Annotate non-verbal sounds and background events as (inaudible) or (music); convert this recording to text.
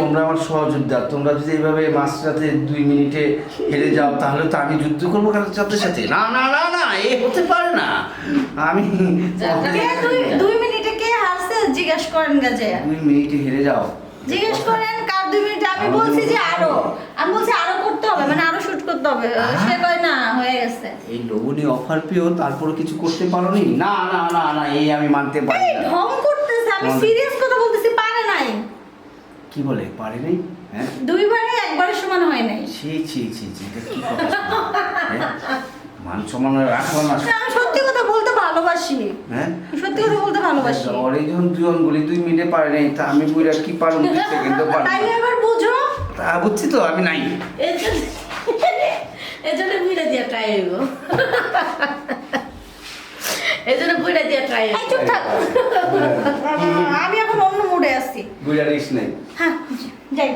তোমরা আমার সহযোদ্ধা তোমরা যদি এইভাবে মাঝরাতে দুই মিনিটে হেরে যাও তাহলে তো আমি যুদ্ধ করব কারণ যাদের সাথে। না না না না এ হতে পারে না। আমি দুই মিনিটে কে হারছে? জিজ্ঞেস করেন গাজে দুই মিনিটে হেরে যাও। জিজ্ঞেস করেন কার দুই মিনিটে? আমি বলছি যে আরও। আমি বলছি আরও করতে হবে মানে আরও শুট করতে হবে। সে কয় না হয়ে গেছে। এই লোভনীয় অফার পেয়েও তারপরে কিছু করতে পারোনি? না না না না এই আমি মানতে পারি না। ঢং করতেছে আমি সিরিয়াস কথা বলতেছি পারে নাই কি বলে? পারেনি হ্যাঁ? দুইবারে একবারের সমান হয় নাই। ছি ছি ছি ছি এটা কি কথা হ্যাঁ? মান সম্মান রাখলাম না। আমি সত্যি কথা বলতে ভালোবাসি। হ্যাঁ? সত্যি কথা বলতে ভালোবাসি। ওরে যখন দুজন বলি দুই মিনিটে পারে নাই তা আমি বুঝা কি পারব? (laughs) দুই সেকেন্ডও পারব তাইলে না। এবার বুঝো? তা বুঝছি তো আমি নাই। এজন্য বুইড়া দিয়া ট্রাই হইব। এজন্য বুইড়া দিয়া ট্রাই চুপ থাক। আমি এখন অন্য মুডে আছি বুঝা রিস নাই। হ্যাঁ যাই।